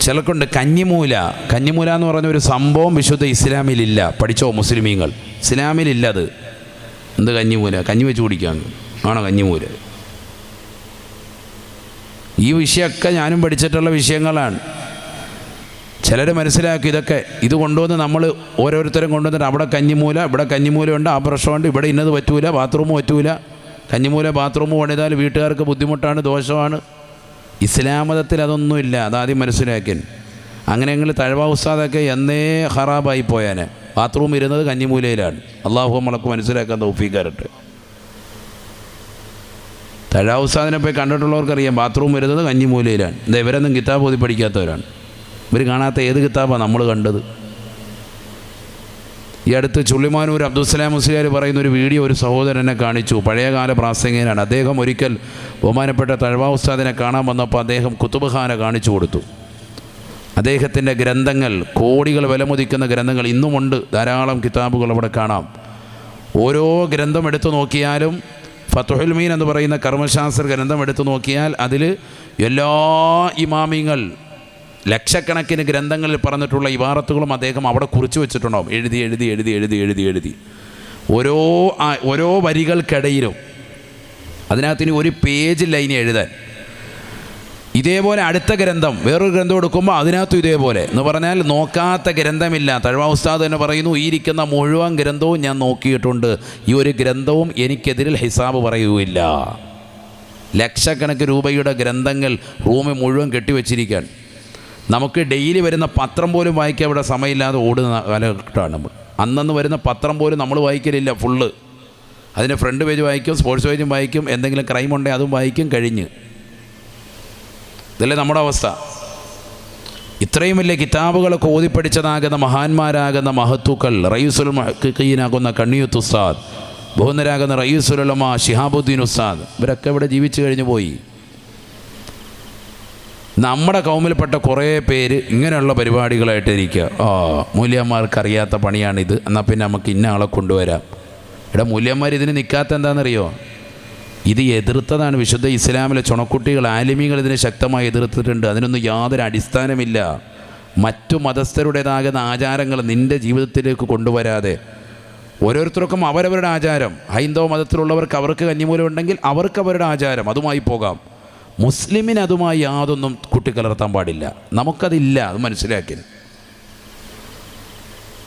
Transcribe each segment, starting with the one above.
ചിലർക്കുണ്ട് കഞ്ഞിമൂല. കഞ്ഞിമൂല എന്ന് പറഞ്ഞ ഒരു സംഭവം വിശുദ്ധ ഇസ്ലാമിലില്ല. പഠിച്ചോ മുസ്ലിമീങ്ങൾ? ഇസ്ലാമിലില്ല അത്. എന്ത് കഞ്ഞിമൂല? കഞ്ഞി വെച്ച് കുടിക്കാൻ ആണോ കഞ്ഞിമൂല? ഈ വിഷയമൊക്കെ ഞാനും പഠിച്ചിട്ടുള്ള വിഷയങ്ങളാണ്. ചിലർ മനസ്സിലാക്കി ഇതൊക്കെ. ഇത് കൊണ്ടുവന്ന് നമ്മൾ ഓരോരുത്തരും കൊണ്ടുവന്നിട്ട് അവിടെ കഞ്ഞിമൂല ഇവിടെ കഞ്ഞിമൂലയുണ്ട് ആ പ്രശ്നമുണ്ട് ഇവിടെ ഇന്നത് പറ്റൂല ബാത്റൂം പറ്റൂല. കഞ്ഞിമൂല ബാത്റൂം പണിതാൽ വീട്ടുകാർക്ക് ബുദ്ധിമുട്ടാണ് ദോഷമാണ്. ഇസ്ലാം മതത്തിൽ അതൊന്നുമില്ല അതാദ്യം മനസ്സിലാക്കിൻ. അങ്ങനെയെങ്കിൽ തഴവ ഉസ്താദൊക്കെ എന്നേ ഹറാബായി പോയാനെ. ബാത്റൂം ഇരുന്നത് കഞ്ഞിമൂലയിലാണ്. അള്ളാഹു നമ്മളൊക്കെ മനസ്സിലാക്കാൻ തൗഫീക്കാരട്ട് തഴവ ഉസ്താദിനെ പോയി കണ്ടിട്ടുള്ളവർക്കറിയാം ബാത്റൂം വരുന്നത് കഞ്ഞിമൂലയിലാണ്. എന്താ ഇവരൊന്നും കിതാബ് ഓതി പഠിക്കാത്തവരാണ്. ഇവർ കാണാത്ത ഏത് കിതാബാണ് നമ്മൾ കണ്ടത്? ഈ അടുത്ത് ചുള്ളിമാനൂർ അബ്ദുസ്സലാം മുസ്ലിയാർ പറയുന്ന ഒരു വീഡിയോ ഒരു സഹോദരനെ കാണിച്ചു. പഴയകാല പ്രാസംഗികനാണ്. അദ്ദേഹം ഒരിക്കൽ ബഹുമാനപ്പെട്ട തഴവാ ഉസ്താദിനെ കാണാൻ വന്നപ്പോൾ അദ്ദേഹം കുത്തുബ്ഖാന കാണിച്ചു കൊടുത്തു. അദ്ദേഹത്തിന്റെ ഗ്രന്ഥങ്ങൾ കോടികൾ വിലമതിക്കുന്ന ഗ്രന്ഥങ്ങൾ ഇന്നുമുണ്ട്. ധാരാളം കിതാബുകൾ അവിടെ കാണാം. ഓരോ ഗ്രന്ഥം എടുത്തു നോക്കിയാലും ഫത്തുഹുൽ മീൻ എന്ന് പറയുന്ന കർമ്മശാസ്ത്ര ഗ്രന്ഥം എടുത്തു നോക്കിയാൽ അതിൽ എല്ലാ ഇമാമിങ്ങൾ ലക്ഷക്കണക്കിന് ഗ്രന്ഥങ്ങളിൽ പറഞ്ഞിട്ടുള്ള ഇവാറത്തുകളും അദ്ദേഹം അവിടെ കുറിച്ച് വെച്ചിട്ടുണ്ടാവും. എഴുതി എഴുതി എഴുതി എഴുതി എഴുതി എഴുതി. ഓരോ ഓരോ വരികൾക്കിടയിലും അതിനകത്തിന് ഒരു പേജ് ലൈൻ എഴുതാൻ. ഇതേപോലെ അടുത്ത ഗ്രന്ഥം വേറൊരു ഗ്രന്ഥം എടുക്കുമ്പോൾ അതിനകത്തും ഇതേപോലെ. എന്ന് പറഞ്ഞാൽ നോക്കാത്ത ഗ്രന്ഥമില്ല. തഴവ ഉസ്താദ് തന്നെ പറയുന്നു ഈ ഇരിക്കുന്ന മുഴുവൻ ഗ്രന്ഥവും ഞാൻ നോക്കിയിട്ടുണ്ട്. ഈ ഒരു ഗ്രന്ഥവും എനിക്കെതിരിൽ ഹിസാബ് പറയുകയില്ല. ലക്ഷക്കണക്കിന് രൂപയുടെ ഗ്രന്ഥങ്ങൾ റൂമിൽ മുഴുവൻ കെട്ടിവെച്ചിരിക്കാൻ നമുക്ക് ഡെയിലി വരുന്ന പത്രം പോലും വായിക്കാൻ ഇവിടെ സമയമില്ലാതെ ഓടുന്ന കാലഘട്ടമാണ് നമ്മൾ. അന്നന്ന് വരുന്ന പത്രം പോലും നമ്മൾ വായിക്കലില്ല ഫുള്ള് അതിന്റെ ഫ്രണ്ട് പേജ് വായിക്കും സ്പോർട്സ് പേജും വായിക്കും എന്തെങ്കിലും ക്രൈം ഉണ്ടെങ്കിൽ അതും വായിക്കും കഴിഞ്ഞ്. ഇതല്ലേ നമ്മുടെ അവസ്ഥ. ഇത്രയും വലിയ കിതാബുകളൊക്കെ ഓതിപ്പടിച്ചതാകുന്ന മഹാന്മാരാകുന്ന മഹത്തുക്കൾ റയീസുൽ മഹീനാകുന്ന കണ്ണിയുത്ത് ഉസ്താദ് ബഹുന്നരാകുന്ന റയീസുലമ ഷിഹാബുദ്ദീൻ ഉസ്താദ് ഇവരൊക്കെ ഇവിടെ ജീവിച്ചു കഴിഞ്ഞു പോയി നമ്മുടെ കൗമിൽപ്പെട്ട കുറേ പേര് ഇങ്ങനെയുള്ള പരിപാടികളായിട്ട് ഇരിക്കുക. ഓ മൂല്യന്മാർക്ക് അറിയാത്ത പണിയാണിത്. എന്നാൽ പിന്നെ നമുക്ക് ഇന്ന ആളെ കൊണ്ടുവരാം. ഇവിടെ മൂല്യന്മാർ ഇതിന് നിൽക്കാത്ത എന്താണെന്നറിയോ? ഇത് എതിർത്തതാണ്. വിശുദ്ധ ഇസ്ലാമിലെ ചുണക്കുട്ടികൾ ആലിമികൾ ഇതിനെ ശക്തമായി എതിർത്തിട്ടുണ്ട്. അതിനൊന്നും യാതൊരു അടിസ്ഥാനമില്ല. മറ്റു മതസ്ഥരുടേതാകുന്ന ആചാരങ്ങൾ നിന്റെ ജീവിതത്തിലേക്ക് കൊണ്ടുവരാതെ. ഓരോരുത്തർക്കും അവരവരുടെ ആചാരം. ഹൈന്ദവ മതത്തിലുള്ളവർക്ക് അവർക്ക് കന്നിമൂലം ഉണ്ടെങ്കിൽ അവർക്ക് അവരുടെ ആചാരം. അതുമായി പോകാം. മുസ്ലിമിന് അതുമായി യാതൊന്നും കലർത്താൻ പാടില്ല. നമുക്കതില്ല അത് മനസ്സിലാക്കി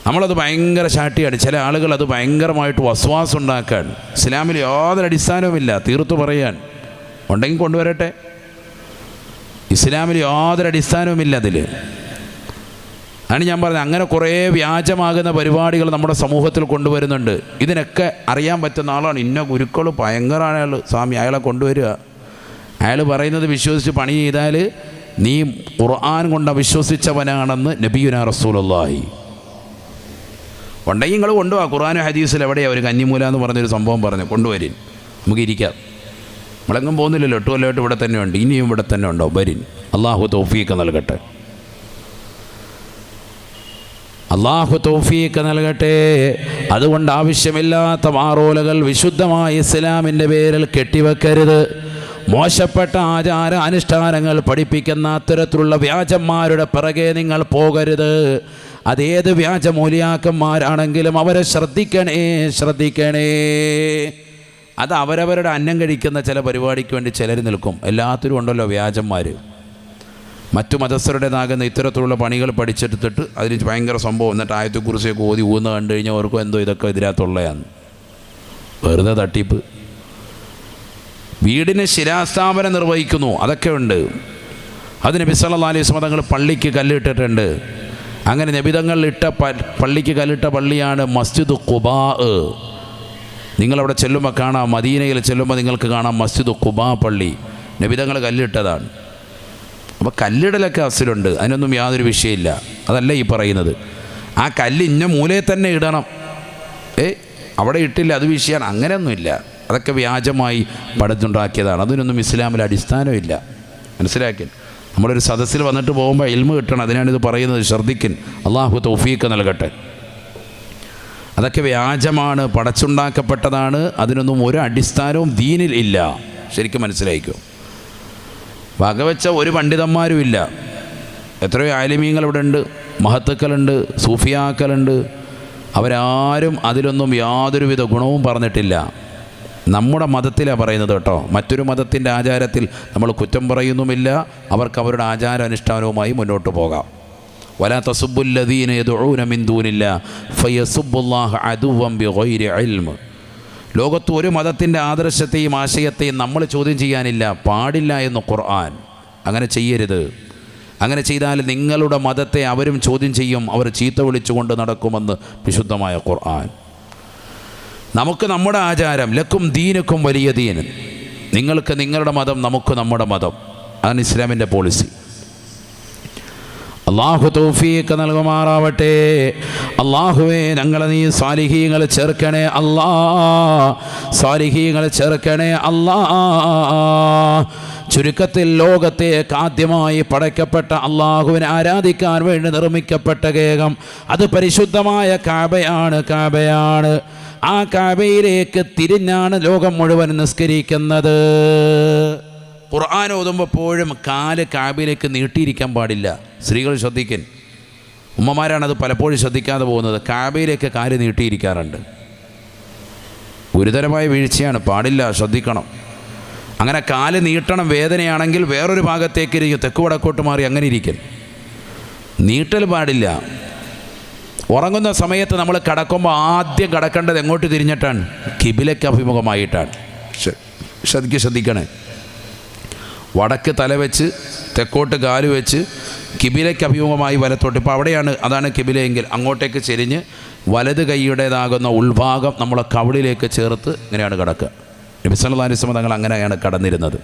നമ്മളത് ഭയങ്കര ശാട്ടിയാണ് ചില ആളുകൾ അത് ഭയങ്കരമായിട്ട് വസ്വാസം ഉണ്ടാക്കാൻ ഇസ്ലാമിൽ യാതൊരു അടിസ്ഥാനവുമില്ല. തീർത്തു പറയാൻ. ഉണ്ടെങ്കിൽ കൊണ്ടുവരട്ടെ. ഇസ്ലാമിൽ യാതൊരു അടിസ്ഥാനവുമില്ല അതിൽ. ആണ് ഞാൻ പറഞ്ഞത്. അങ്ങനെ കുറേ വ്യാജമാകുന്ന പരിപാടികൾ നമ്മുടെ സമൂഹത്തിൽ കൊണ്ടുവരുന്നുണ്ട്. ഇതിനൊക്കെ അറിയാൻ പറ്റുന്ന ആളാണ്. ഇന്ന ഗുരുക്കൾ ഭയങ്കരമാണ് അയാൾ സ്വാമി. അയാളെ കൊണ്ടുവരിക. അയാൾ പറയുന്നത് വിശ്വസിച്ച് പണി ചെയ്താൽ നീ ഖുർആൻ കൊണ്ട് വിശ്വസിച്ചവനാണെന്ന് നബിയുന റസൂലുള്ളാഹി. ഉണ്ടെങ്കിൽ നിങ്ങൾ കൊണ്ടുപോകാം ഖുർആൻ ഹദീസിൽ എവിടെയാണ് ഒരു കന്നിമൂല എന്ന് പറഞ്ഞൊരു സംഭവം പറഞ്ഞു. കൊണ്ടുവരിൻ. നമുക്ക് ഇരിക്കാം. നമ്മളെങ്ങും പോകുന്നില്ലല്ലോ. എട്ട് കൊല്ലമായിട്ട് ഇവിടെ തന്നെ ഉണ്ട്. ഇനിയും ഇവിടെ തന്നെ ഉണ്ടോ? വരിൻ. അള്ളാഹു തോഫിയൊക്കെ നൽകട്ടെ. അള്ളാഹു തോഫിയൊക്കെ നൽകട്ടെ. അതുകൊണ്ട് ആവശ്യമില്ലാത്ത മാറോലകൾ വിശുദ്ധമായ ഇസ്ലാമിന്റെ പേരിൽ കെട്ടിവെക്കരുത്. മോശപ്പെട്ട ആചാര അനുഷ്ഠാനങ്ങൾ പഠിപ്പിക്കുന്ന അത്തരത്തിലുള്ള വ്യാജന്മാരുടെ പിറകെ നിങ്ങൾ പോകരുത്. അതേത് വ്യാജ മൂലിയാക്കന്മാരാണെങ്കിലും അവരെ ശ്രദ്ധിക്കണേ ശ്രദ്ധിക്കണേ. അത് അവരവരുടെ അന്നം കഴിക്കുന്ന ചില പരിപാടിക്ക് വേണ്ടി ചിലർ നിൽക്കും. എല്ലാത്തിലും ഉണ്ടല്ലോ വ്യാജന്മാർ മറ്റു മതസ്ഥരുടേതാകുന്ന ഇത്തരത്തിലുള്ള പണികൾ പഠിച്ചെടുത്തിട്ട് അതിന് ഭയങ്കര സംഭവം. എന്നിട്ട് ആയത്തെക്കുറിച്ചൊക്കെ ഓതി ഊന്ന് കണ്ടു കഴിഞ്ഞാൽ അവർക്കും എന്തോ ഇതൊക്കെ ഇതിനകത്തുള്ളതാണ്. വെറുതെ തട്ടിപ്പ്. വീടിന് ശിലാസ്ഥാപനം നിർവഹിക്കുന്നു. അതൊക്കെ ഉണ്ട്. അതിന് ബിസല അലൈഹി തങ്ങൾ പള്ളിക്ക് കല്ലിട്ടിട്ടുണ്ട്. അങ്ങനെ നബിതങ്ങൾ ഇട്ട പള്ളിക്ക് കല്ലിട്ട പള്ളിയാണ് മസ്ജിദ് ഖുബാ. നിങ്ങളവിടെ ചെല്ലുമ്പോൾ കാണാം മദീനയിൽ ചെല്ലുമ്പോൾ നിങ്ങൾക്ക് കാണാം മസ്ജിദ് ഖുബാ പള്ളി. നബിതങ്ങൾ കല്ലിട്ടതാണ്. അപ്പോൾ കല്ലിടലൊക്കെ അസിലുണ്ട്. അതിനൊന്നും യാതൊരു വിഷയമില്ല. അതല്ല ഈ പറയുന്നത്. ആ കല്ല് ഇന്ന മൂലയിൽ തന്നെ ഇടണം. ഏ? അവിടെ ഇട്ടില്ല അത് വിഷയമാണ് അങ്ങനെയൊന്നുമില്ല. അതൊക്കെ വ്യാജമായി പടുത്തുണ്ടാക്കിയതാണ്. അതിനൊന്നും ഇസ്ലാമിൽ അടിസ്ഥാനമില്ല. മനസ്സിലാക്കി നമ്മളൊരു സദസ്സിൽ വന്നിട്ട് പോകുമ്പോൾ ഇൽമ കിട്ടണം. അതിനാണ് ഇത് പറയുന്നത്. ശ്രദ്ധിക്കൻ. അള്ളാഹു തൗഫീക്ക് നൽകട്ടെ. അതൊക്കെ വ്യാജമാണ്. പടച്ചുണ്ടാക്കപ്പെട്ടതാണ്. അതിനൊന്നും ഒരു അടിസ്ഥാനവും ദീനിൽ ഇല്ല. ശരിക്കും മനസ്സിലായിക്കോ? വകവെച്ച ഒരു പണ്ഡിതന്മാരും ഇല്ല. എത്രയോ ആലിമീങ്ങൾ ഇവിടെ ഉണ്ട്. മഹത്തുക്കളുണ്ട്. സൂഫിയാക്കളുണ്ട്. അവരാരും അതിലൊന്നും യാതൊരുവിധ ഗുണവും പറഞ്ഞിട്ടില്ല. നമ്മുടെ മതത്തിലാണ് പറയുന്നത് കേട്ടോ. മറ്റൊരു മതത്തിന്റെ ആചാരത്തിൽ നമ്മൾ കുറ്റം പറയുന്നുമില്ല. അവർക്ക് അവരുടെ ആചാര ആചാരാനുഷ്ഠാനവുമായി മുന്നോട്ട് പോകാം. വലാ ഇൽമ്. ലോകത്ത് ഒരു മതത്തിന്റെ ആദർശത്തെയും ആശയത്തെയും നമ്മൾ ചോദ്യം ചെയ്യാനില്ല. പാടില്ല എന്ന് ഖുർആൻ. അങ്ങനെ ചെയ്യരുത്. അങ്ങനെ ചെയ്താൽ നിങ്ങളുടെ മതത്തെ അവരും ചോദ്യം ചെയ്യും. അവർ ചീത്ത വിളിച്ചുകൊണ്ട് നടക്കുമെന്ന് വിശുദ്ധമായ ഖുർആൻ. നമുക്ക് നമ്മുടെ ആചാരം ലക്കും ദീനുക്കും വലിയ ദീൻ. നിങ്ങൾക്ക് നിങ്ങളുടെ മതം നമുക്ക് നമ്മുടെ മതം. അതാണ് ഇസ്ലാമിന്റെ പോളിസി. അള്ളാഹു തൗഫീഖ് നൽകുമാറാവട്ടെ. അള്ളാഹുവേ ഞങ്ങളെ നീ സാലിഹീങ്ങൾ ചേർക്കണേ അല്ലാ. സാലിഹീങ്ങൾ ചേർക്കണേ അല്ലാ. ചുരുക്കത്തിൽ ലോകത്തെ ആദ്യമായി പടയ്ക്കപ്പെട്ട അള്ളാഹുവിനെ ആരാധിക്കാൻ വേണ്ടി നിർമ്മിക്കപ്പെട്ട ഗേഹം അത് പരിശുദ്ധമായ കാബയാണ് കാബയാണ്. ആ കാബയിലേക്ക് തിരിഞ്ഞാണ് ലോകം മുഴുവൻ നിസ്കരിക്കുന്നത്. ഖുർആൻ ഓതുമ്പോൾ എപ്പോഴും കാൽ കാബയിലേക്ക് നീട്ടിയിരിക്കാൻ പാടില്ല. സ്ത്രീകൾ ശ്രദ്ധിക്കൻ. ഉമ്മമാരാണ് അത് പലപ്പോഴും ശ്രദ്ധിക്കാതെ പോകുന്നത്. കാബയിലേക്ക് കാൽ നീട്ടിയിരിക്കാറുണ്ട്. ഗുരുതരമായ വീഴ്ചയാണ്. പാടില്ല ശ്രദ്ധിക്കണം. അങ്ങനെ കാൽ നീട്ടണം വേദനയാണെങ്കിൽ വേറൊരു ഭാഗത്തേക്ക് ഇരിക്കും തെക്ക് വടക്കോട്ട് മാറി അങ്ങനെ ഇരിക്കും. നീട്ടൽ പാടില്ല. ഉറങ്ങുന്ന സമയത്ത് നമ്മൾ കിടക്കുമ്പോൾ ആദ്യം കിടക്കേണ്ടത് എങ്ങോട്ട് തിരിഞ്ഞിട്ടാണ്? കിബിലയ്ക്ക് അഭിമുഖമായിട്ടാണ്. ശ്രദ്ധിക്കുക ശ്രദ്ധിക്ക് ശ്രദ്ധിക്കണേ. വടക്ക് തല വെച്ച് തെക്കോട്ട് കാൽ വെച്ച് കിബിലയ്ക്ക് അഭിമുഖമായി വലത്തോട്ട്. ഇപ്പോൾ അവിടെയാണ് അതാണ് കിബിലയെങ്കിൽ അങ്ങോട്ടേക്ക് ചെരിഞ്ഞ് വലത് കൈയുടേതാകുന്ന ഉൾഭാഗം നമ്മളെ കവിളിലേക്ക് ചേർത്ത് ഇങ്ങനെയാണ് കിടക്കുക. നബിസല്ലാസ്മ തങ്ങൾ അങ്ങനെയാണ് കടന്നിരുന്നത്.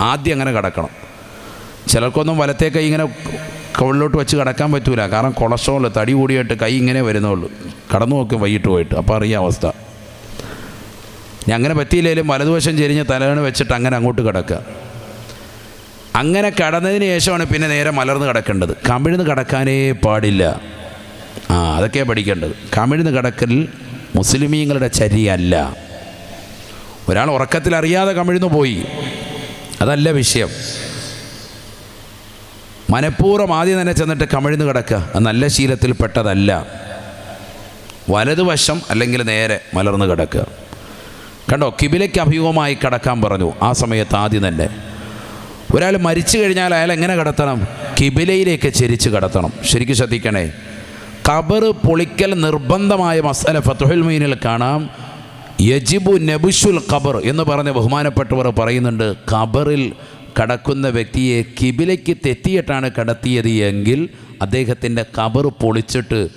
ആദ്യം അങ്ങനെ കിടക്കണം. ചിലർക്കൊന്നും വലത്തെ കൈ ഇങ്ങനെ കവിളിലോട്ട് വെച്ച് കിടക്കാൻ പറ്റൂല. കാരണം കൊളസ്ട്രോൾ തടി കൂടിയിട്ട് കൈ ഇങ്ങനെ വരുന്നുള്ളൂ കടന്നു നോക്കും വൈകിട്ട് പോയിട്ട്. അപ്പോൾ അറിയാം അവസ്ഥ. ഞാൻ അങ്ങനെ പറ്റിയില്ലെങ്കിലും വലതുവശം ചെരിഞ്ഞ് തലകണ് വെച്ചിട്ട് അങ്ങനെ അങ്ങോട്ട് കിടക്കുക. അങ്ങനെ കടന്നതിന് ശേഷമാണ് പിന്നെ നേരെ മലർന്ന് കിടക്കേണ്ടത്. കമിഴ്ന്ന് കിടക്കാനേ പാടില്ല. ആ അതൊക്കെയാണ് പഠിക്കേണ്ടത്. കമിഴ്ന്ന് കിടക്കൽ മുസ്ലിമീങ്ങളുടെ ചരിയല്ല. ഒരാൾ ഉറക്കത്തിൽ അറിയാതെ കമിഴ്ന്നു പോയി. അതല്ല വിഷയം. മനഃപൂർവം ആദ്യം തന്നെ ചെന്നിട്ട് കമിഴ്ന്ന് കിടക്കുക. നല്ല ശീലത്തിൽപ്പെട്ടതല്ല വലതുവശം അല്ലെങ്കിൽ നേരെ മലർന്ന് കിടക്കുക. കണ്ടോ കിബിലയ്ക്ക് അഭിമുഖമായി കിടക്കാൻ പറഞ്ഞു. ആ സമയത്ത് ആദ്യം തന്നെ. ഒരാൾ മരിച്ചു കഴിഞ്ഞാൽ അയാൾ എങ്ങനെ കിടത്തണം? കിബിലയിലേക്ക് ചെരിച്ച് കിടത്തണം. ശരിക്കും ശ്രദ്ധിക്കണേ. കബർ പൊളിക്കൽ നിർബന്ധമായ മസല ഫത്തുഹുൽ മീനിൽ കാണാം. യജിബു നബുഷുൽ ഖബർ എന്ന് പറഞ്ഞ ബഹുമാനപ്പെട്ടവർ പറയുന്നുണ്ട് ഖബറിൽ കടക്കുന്ന വ്യക്തിയെ കിബിലയ്ക്ക് തെറ്റിയിട്ടാണ് കടത്തിയത് എങ്കിൽ അദ്ദേഹത്തിന്റെ കബർ പൊളിച്ചിട്ട്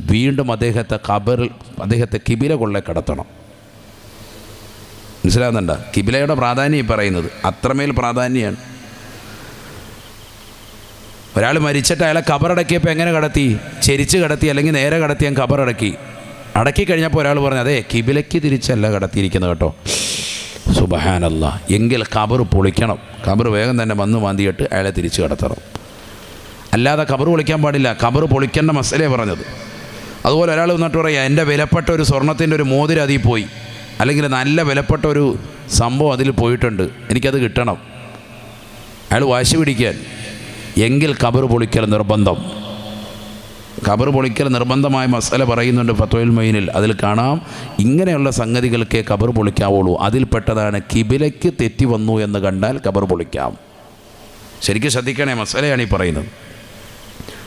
വീണ്ടും അദ്ദേഹത്തെ കബറിൽ അദ്ദേഹത്തെ കിബില കൊള്ളെ കടത്തണം. മനസ്സിലാകുന്നുണ്ടോ കിബിലയുടെ പ്രാധാന്യം പറയുന്നത് അത്രമേൽ പ്രാധാന്യമാണ് ഒരാൾ മരിച്ചിട്ട് അയാളെ കബറടക്കിയപ്പോൾ എങ്ങനെ കടത്തി? ചെരിച്ച് കടത്തി അല്ലെങ്കിൽ നേരെ കടത്തി ഞാൻ കബറടക്കി. അടക്കി കഴിഞ്ഞപ്പോൾ ഒരാൾ പറഞ്ഞു അതെ കിബിലയ്ക്ക് തിരിച്ചല്ല കടത്തിയിരിക്കുന്നത് കേട്ടോ. സുബഹാനല്ല. എങ്കിൽ കബർ പൊളിക്കണം. കബർ വേഗം തന്നെ വന്ന് മാന്തിയിട്ട് അയാളെ തിരിച്ചു കിടത്തണം. അല്ലാതെ കബർ പൊളിക്കാൻ പാടില്ല. കബർ പൊളിക്കേണ്ട മസലേ പറഞ്ഞത്. അതുപോലെ ഒരാൾ വന്നിട്ട് പറയാം എന്റെ വിലപ്പെട്ട ഒരു സ്വർണത്തിന്റെ ഒരു മോതിരം അതിൽ പോയി. അല്ലെങ്കിൽ നല്ല വിലപ്പെട്ട ഒരു സംഭവം അതിൽ പോയിട്ടുണ്ട്. എനിക്കത് കിട്ടണം. അയാൾ വാശി പിടിക്കാൻ. എങ്കിൽ കബർ പൊളിക്കൽ നിർബന്ധം. കബർ പൊളിക്കൽ നിർബന്ധമായ മസല പറയുന്നുണ്ട് ഫത്തോയിൽ മൈനിൽ അതിൽ കാണാം ഇങ്ങനെയുള്ള സംഗതികൾക്ക് ഖബർ പൊളിക്കാവുള്ളൂ. അതിൽപ്പെട്ടതാണ് കിബിലയ്ക്ക് തെറ്റി വന്നു എന്ന് കണ്ടാൽ ഖബർ പൊളിക്കാം. ശരിക്കും ശ്രദ്ധിക്കണേ മസലയാണ് ഈ പറയുന്നത്.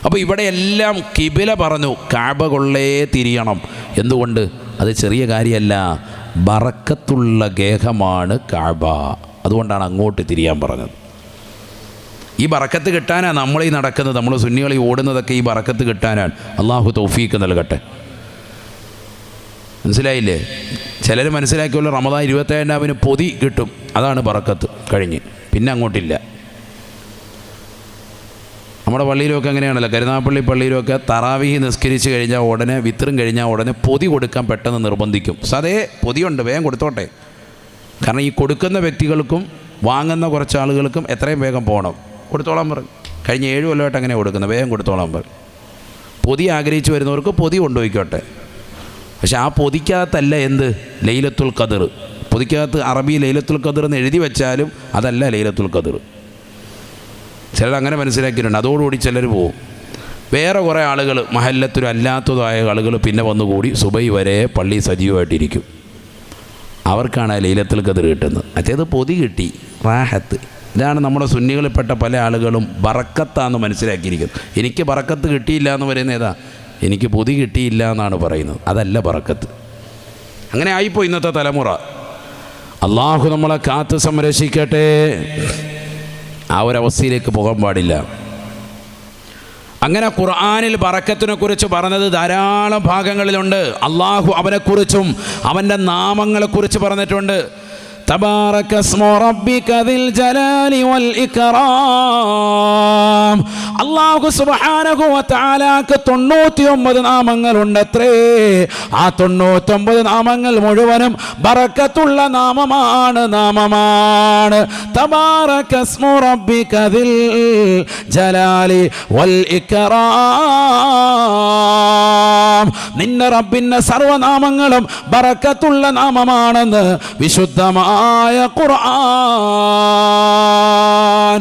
അപ്പോൾ ഇവിടെ എല്ലാം കിബില പറഞ്ഞു കാബ കൊള്ളേ തിരിയണം. എന്തുകൊണ്ട്? അത് ചെറിയ കാര്യമല്ല ബറക്കത്തുള്ള ഗേഹമാണ് കാബ. അതുകൊണ്ടാണ് അങ്ങോട്ട് തിരിയാൻ പറഞ്ഞത്. ഈ ബറക്കത്ത് കിട്ടാനാണ് നമ്മൾ ഈ നടക്കുന്നത്. നമ്മൾ സുന്നികൾ ഓടുന്നതൊക്കെ ഈ ബറക്കത്ത് കിട്ടാനാണ്. അള്ളാഹു തൗഫീക്ക് നൽകട്ടെ. മനസ്സിലായില്ലേ? ചിലർ മനസ്സിലാക്കിയുള്ള റമദാൻ ഇരുപത്തേഴാവിന് പൊതി കിട്ടും. അതാണ് ബറക്കത്ത് കഴിഞ്ഞ്. പിന്നെ അങ്ങോട്ടില്ല. നമ്മുടെ പള്ളിയിലൊക്കെ അങ്ങനെയാണല്ലോ. കരുനാപ്പള്ളി പള്ളിയിലൊക്കെ തറാവിഹി നിസ്കരിച്ച് കഴിഞ്ഞാൽ ഉടനെ വിത്രം കഴിഞ്ഞാൽ ഉടനെ പൊതി കൊടുക്കാൻ പെട്ടെന്ന് നിർബന്ധിക്കും. സതേ പൊതിയുണ്ട് വേഗം കൊടുത്തോട്ടെ. കാരണം ഈ കൊടുക്കുന്ന വ്യക്തികൾക്കും വാങ്ങുന്ന കുറച്ച് ആളുകൾക്കും എത്രയും വേഗം പോകണം. കൊടുത്തോളാൻ പറഞ്ഞു. കഴിഞ്ഞ ഏഴ് കൊല്ലമായിട്ട് അങ്ങനെ കൊടുക്കുന്നത് വേഗം കൊടുത്തോളാൻ പറഞ്ഞു. പൊതി ആഗ്രഹിച്ചു വരുന്നവർക്ക് പൊതി കൊണ്ടുപോയിക്കോട്ടെ. പക്ഷെ ആ പൊതിക്കകത്തല്ല എന്ത്? ലൈലത്തുൽ കതിർ പൊതിക്കകത്ത് അറബി ലൈലത്തുൽ കതിർ എന്ന് എഴുതി വെച്ചാലും അതല്ല ലൈലത്തുൽ കതിർ ചിലർ അങ്ങനെ മനസ്സിലാക്കിയിട്ടുണ്ട്. അതോടുകൂടി ചിലർ പോവും. വേറെ കുറേ ആളുകൾ മഹല്ലത്തിലും അല്ലാത്തതായ ആളുകൾ പിന്നെ വന്നുകൂടി സുബൈ വരെ പള്ളി സജീവമായിട്ടിരിക്കും. അവർക്കാണ് ലൈലത്തിൽ കതിർ കിട്ടുന്നത്. മറ്റേത് പൊതി കിട്ടി. റാഹത്ത്. ഇതാണ് നമ്മുടെ സുന്നികളിൽപ്പെട്ട പല ആളുകളും ബറക്കത്താന്ന് മനസ്സിലാക്കിയിരിക്കുന്നത്. എനിക്ക് ബറക്കത്ത് കിട്ടിയില്ല എന്ന് പറയുന്നത് ഏതാ? എനിക്ക് പൊതി കിട്ടിയില്ല എന്നാണ് പറയുന്നത്. അതല്ല ബറക്കത്ത്. അങ്ങനെ ആയിപ്പോയി ഇന്നത്തെ തലമുറ. അള്ളാഹു നമ്മളെ കാത്ത് സംരക്ഷിക്കട്ടെ. ആ ഒരവസ്ഥയിലേക്ക് പോകാൻ പാടില്ല. അങ്ങനെ ഖുർആാനിൽ ബറക്കത്തിനെ കുറിച്ച് പറഞ്ഞത് ധാരാളം ഭാഗങ്ങളിലുണ്ട്. അള്ളാഹു അവനെക്കുറിച്ചും അവന്റെ നാമങ്ങളെക്കുറിച്ച് പറഞ്ഞിട്ടുണ്ട്. تبارك اسم ربك ذي الجلال والإكرام അള്ളാഹു സുബ്ഹാനഹു വ തആലാക്ക് തൊണ്ണൂറ്റിയൊമ്പത് നാമങ്ങളുണ്ടത്രേ ആ തൊണ്ണൂറ്റൊമ്പത് നാമങ്ങൾ മുഴുവനും ബറക്കത്തുള്ള നാമമാണ് നാമമാണ് തബാറക സ്മു റബ്ബിക ദിൽ ജലാലി വൽ ഇക്റാം നിന്റെ റബ്ബിന്റെ സർവനാമങ്ങളും ബറക്കത്തുള്ള നാമമാണെന്ന് വിശുദ്ധമായ ഖുർആൻ.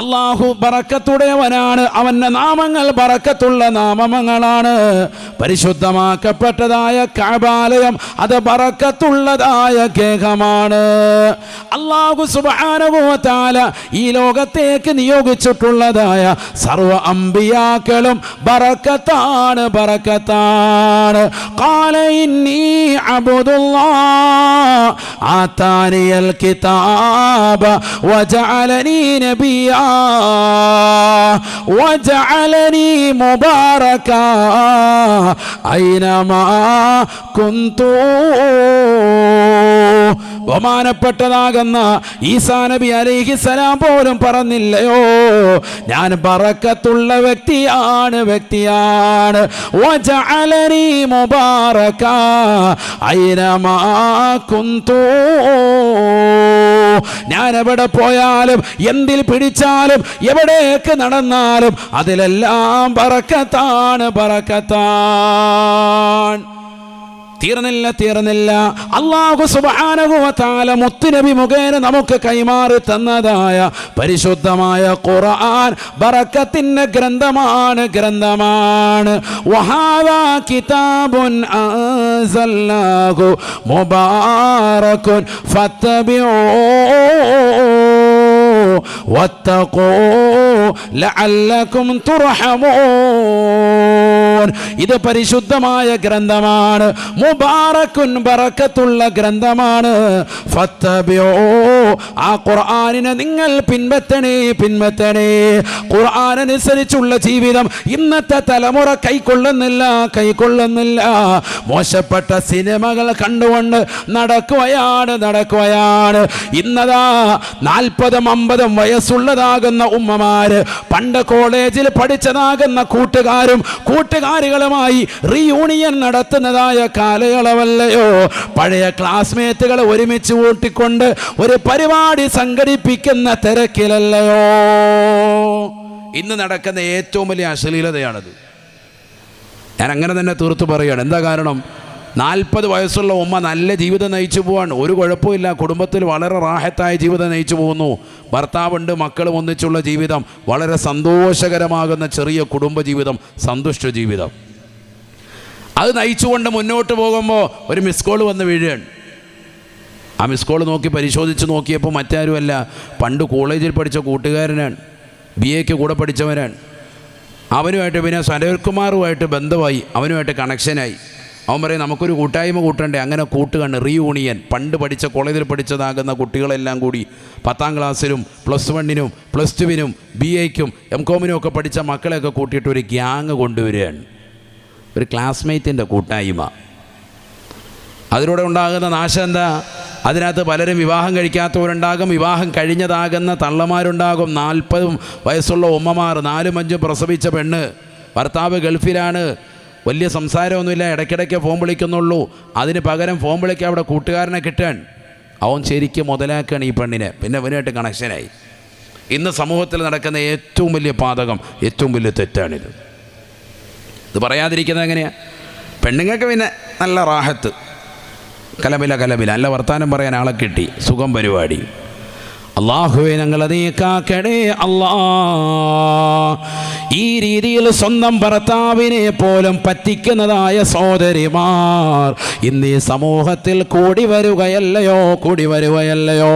അള്ളാഹു പറക്കത്തുടയവനാണ് അവന്റെ നാമങ്ങൾ പറക്കത്തുള്ള നാമങ്ങളാണ്. പരിശുദ്ധമാക്കപ്പെട്ടതായ കാബാലയം അത് പറക്കത്തുള്ളതായ ഗേഹമാണ്. അള്ളാഹു സുബാനുഭവത്താല ഈ ലോകത്തേക്ക് നിയോഗിച്ചിട്ടുള്ളതായ സർവ അമ്പിയാക്കളും പറക്കത്താണ് പറക്കത്താണ് കാല ഇന്നി അബുദുല്ലാ ആതാനിയൽ കിതാബ വജഅലനീ നബിയാ وجعلني مباركا أينما كنت ബഹുമാനപ്പെട്ടതാകുന്ന ഈസാ നബി അലൈഹി സലാം പോലും പറഞ്ഞില്ലയോ? ഞാൻ ബറക്കത്തുള്ള വ്യക്തിയാണ് വ്യക്തിയാണ്. മുബാറക ഞാൻ എവിടെ പോയാലും എന്തിൽ പിടിച്ചാലും എവിടേക്ക് നടന്നാലും അതിലെല്ലാം പറക്കത്താണ് ബറക്കത്താൻ തീർന്നില്ല തീർന്നില്ല. അള്ളാഹു സുബാനകുമത്താല മുത്തുനബി മുഖേന നമുക്ക് കൈമാറി തന്നതായ പരിശുദ്ധമായ ഖുർആൻ ബറക്കത്തിന്റെ ഗ്രന്ഥമാണ് ഗ്രന്ഥമാണ്. വഹാദാ കിതാബുൻ അൻസല്ലാഹു മുബാറകുൻ ഫത്തബിഊ വത്തഖൂ ലഅല്ലകും തുർഹമൂൻ ഇത് പരിശുദ്ധമായ ഗ്രന്ഥമാണ്. മുബാറക്കുൻ ബറക്കത്തുള്ള ഗ്രന്ഥമാണ്. ആ ഖുർആാനിനെ നിങ്ങൾ പിൻപറ്റണേ പിൻപറ്റണേ ഖുർആാനനുസരിച്ചുള്ള ജീവിതം ഇന്നത്തെ തലമുറ കൈക്കൊള്ളുന്നില്ല കൈക്കൊള്ളുന്നില്ല. മോശപ്പെട്ട സിനിമകൾ കണ്ടുകൊണ്ട് നടക്കുകയാണ് നടക്കുകയാണ്. ഇന്നതാ നാൽപ്പതും അമ്പതും വയസ്സുള്ളതാകുന്ന ഉമ്മമാര് പണ്ട് കോളേജിൽ പഠിച്ചതാകുന്ന കൂട്ടുകാരും കൂട്ടുകാർ കൂട്ടുകാരികളുമായി റീയൂണിയൻ നടത്തുന്നതായ കാലയളവല്ലയോ? പഴയ ക്ലാസ്മേറ്റുകളെ ഒരുമിച്ച് കൂട്ടിക്കൊണ്ട് ഒരു പരിപാടി സംഘടിപ്പിക്കുന്ന തിരക്കിലല്ലയോ? ഇന്ന് നടക്കുന്ന ഏറ്റവും വലിയ അശ്ലീലതയാണത്. ഞാൻ അങ്ങനെ തന്നെ തീർത്തു പറയുകയാണ്. എന്താ കാരണം? നാൽപ്പത് വയസ്സുള്ള ഉമ്മ നല്ല ജീവിതം നയിച്ചു പോവാൻ ഒരു കുഴപ്പമില്ല കുടുംബത്തിൽ വളരെ റാഹത്തായ ജീവിതം നയിച്ചു പോകുന്നു. ഭർത്താവുണ്ട് മക്കളും ഒന്നിച്ചുള്ള ജീവിതം. വളരെ സന്തോഷകരമാകുന്ന ചെറിയ കുടുംബ ജീവിതം സന്തുഷ്ട ജീവിതം. അത് നയിച്ചുകൊണ്ട് മുന്നോട്ട് പോകുമ്പോൾ ഒരു മിസ് കോൾ വന്ന് വീഴുകയാണ്. ആ മിസ് കോൾ നോക്കി പരിശോധിച്ച് നോക്കിയപ്പോൾ മറ്റാരുമല്ല. പണ്ട് കോളേജിൽ പഠിച്ച കൂട്ടുകാരനാണ്. ബി എക്ക് കൂടെ പഠിച്ചവനാണ്. അവനുമായിട്ട് പിന്നെ സനൽകുമാറുമായിട്ട് ബന്ധമായി. അവനുമായിട്ട് കണക്ഷനായി അവൻ പറയും നമുക്കൊരു കൂട്ടായ്മ കൂട്ടണ്ടേ? അങ്ങനെ കൂട്ടുകണ്ട് റീയൂണിയൻ. പണ്ട് പഠിച്ച കോളേജിൽ പഠിച്ചതാകുന്ന കുട്ടികളെല്ലാം കൂടി പത്താം ക്ലാസ്സിലും പ്ലസ് വണ്ണിനും പ്ലസ് ടുവിനും ബി എക്കും എം കോമിനും ഒക്കെ പഠിച്ച മക്കളെയൊക്കെ കൂട്ടിയിട്ട് ഒരു ഗ്യാങ് കൊണ്ടുവരികയാണ്. ഒരു ക്ലാസ്മേറ്റിന്റെ കൂട്ടായ്മ. അതിലൂടെ ഉണ്ടാകുന്ന നാശം എന്താ? അതിനകത്ത് പലരും വിവാഹം കഴിക്കാത്തവരുണ്ടാകും വിവാഹം കഴിഞ്ഞതാകുന്ന തള്ളമാരുണ്ടാകും. നാൽപ്പതും വയസ്സുള്ള ഉമ്മമാർ നാലും അഞ്ചും പ്രസവിച്ച പെണ്ണ് ഭർത്താവ് ഗൾഫിലാണ് വലിയ സംസാരമൊന്നുമില്ല ഇടയ്ക്കിടയ്ക്ക് ഫോൺ വിളിക്കുന്നുള്ളൂ. അതിന് പകരം ഫോൺ വിളിക്കാൻ അവിടെ കൂട്ടുകാരനെ കിട്ടാൻ. അവൻ ശരിക്കും മുതലാക്കുകയാണ് ഈ പെണ്ണിനെ. പിന്നെ അവനുമായിട്ട് കണക്ഷനായി. ഇന്ന് സമൂഹത്തിൽ നടക്കുന്ന ഏറ്റവും വലിയ പാതകം ഏറ്റവും വലിയ തെറ്റാണിത്. ഇത് പറയാതിരിക്കുന്നത് എങ്ങനെയാണ് പെണ്ണുങ്ങൾക്ക് പിന്നെ നല്ല റാഹത്ത്. കലബില കലബില നല്ല വർത്തമാനം പറയാൻ ആളെ കിട്ടി. സുഖം പരിപാടി. അള്ളാഹുവെ ഞങ്ങൾ നീ അല്ലാ ഈ രീതിയിൽ സ്വന്തം ഭർത്താവിനെ പോലും പറ്റിക്കുന്നതായ സഹോദരിമാർ ഇന്ന് ഈ സമൂഹത്തിൽ കൂടി വരികയല്ലയോ കൂടി വരികയല്ലയോ?